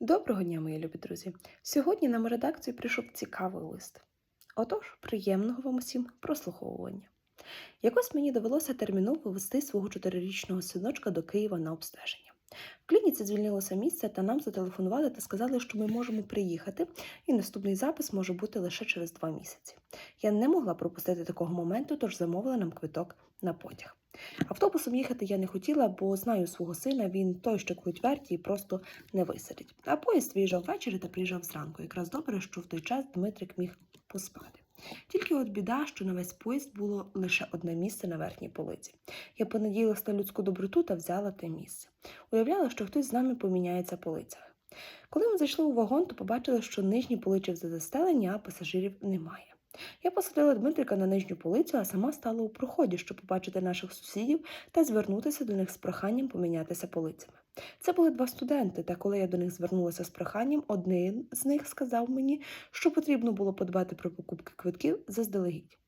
Доброго дня, мої любі друзі! Сьогодні нам у редакцію прийшов цікавий лист. Отож, приємного вам усім прослуховування. Якось мені довелося терміново вести свого чотирирічного синочка до Києва на обстеження. В клініці звільнилося місце, та нам зателефонували та сказали, що ми можемо приїхати, і наступний запис може бути лише через два місяці. Я не могла пропустити такого моменту, тож замовила нам квиток на потяг. Автобусом їхати я не хотіла, бо знаю свого сина, він той, що круть верті і просто не висадить. А поїзд виїжджав ввечері та приїжджав зранку. Якраз добре, що в той час Дмитрик міг поспати. Тільки от біда, що на весь поїзд було лише одне місце на верхній полиці. Я понадіялася на людську доброту та взяла те місце. Уявляла, що хтось з нами поміняється по лицях. Коли ми зайшли у вагон, то побачили, що нижні полиці вже застелені, а пасажирів немає. Я посадила Дмитрика на нижню полицю, а сама стала у проході, щоб побачити наших сусідів та звернутися до них з проханням помінятися полицями. Це були два студенти, та коли я до них звернулася з проханням, один з них сказав мені, що потрібно було подбати про покупки квитків заздалегідь.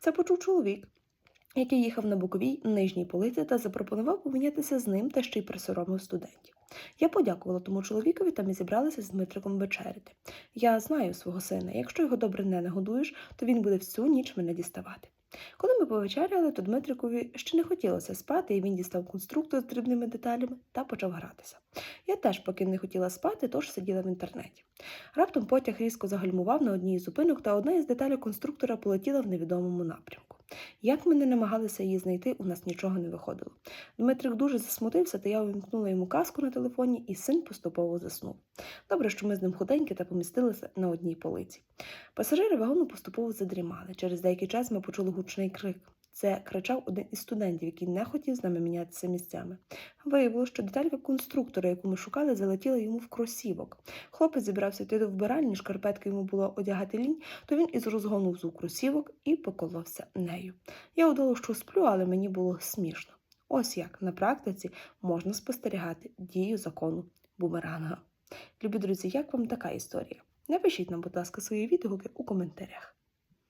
Це почув чоловік, який їхав на боковій нижній полиці та запропонував помінятися з ним та ще й присоромив студентів. Я подякувала тому чоловікові та ми зібралися з Дмитриком вечеряти. Я знаю свого сина, якщо його добре не нагодуєш, то він буде всю ніч мене діставати. Коли ми повечеряли, то Дмитрикові ще не хотілося спати, і він дістав конструктор з дрібними деталями та почав гратися. Я теж поки не хотіла спати, тож сиділа в інтернеті. Раптом потяг різко загальмував на одній із зупинок, та одна із деталей конструктора полетіла в невідомому напрямку. Як ми не намагалися її знайти, у нас нічого не виходило. Дмитрик дуже засмутився, та я увімкнула йому каску на телефоні, і син поступово заснув. Добре, що ми з ним худенькі та помістилися на одній полиці. Пасажири вагону поступово задрімали. Через деякий час ми почули гучний крик. Це кричав один із студентів, який не хотів з нами мінятися місцями. Виявилося, що деталька конструктора, яку ми шукали, залетіла йому в кросівок. Хлопець зібрався йти до вбиральні, шкарпетки йому було одягати лінь, то він із розгону взув кросівок і поколовся нею. Я удало, що сплю, але мені було смішно. Ось як на практиці можна спостерігати дію закону бумеранга. Любі друзі, як вам така історія? Напишіть нам, будь ласка, свої відгуки у коментарях.